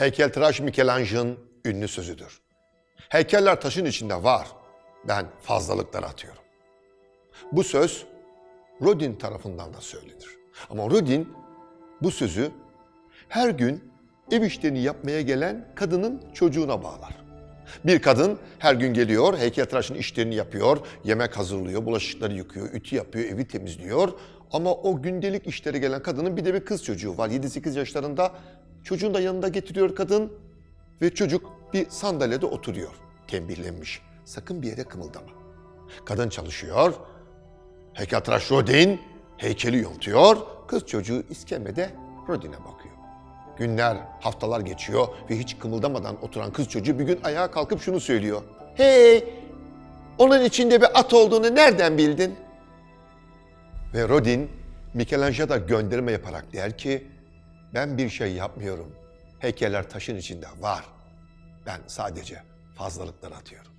Heykeltıraş Michelangelo'nun ünlü sözüdür. Heykeller taşın içinde var. Ben fazlalıklar atıyorum. Bu söz Rodin tarafından da söylenir. Ama Rodin bu sözü her gün ev işlerini yapmaya gelen kadının çocuğuna bağlar. Bir kadın her gün geliyor, heykeltıraşın işlerini yapıyor, yemek hazırlıyor, bulaşıkları yıkıyor, ütü yapıyor, evi temizliyor. Ama o gündelik işlere gelen kadının bir de bir kız çocuğu var. 7-8 yaşlarında çocuğunu da yanında getiriyor kadın ve çocuk bir sandalyede oturuyor. Tembihlenmiş. Sakın bir yere kımıldama. Kadın çalışıyor, heykeltıraş Rodin heykeli yontuyor, kız çocuğu iskemlede Rodin'e bakıyor. Günler, haftalar geçiyor ve hiç kımıldamadan oturan kız çocuğu bir gün ayağa kalkıp şunu söylüyor. Hey, onun içinde bir at olduğunu nereden bildin? Ve Rodin, Michelangelo'ya gönderme yaparak der ki, ben bir şey yapmıyorum. Heykeller taşın içinde var. Ben sadece fazlalıklar atıyorum.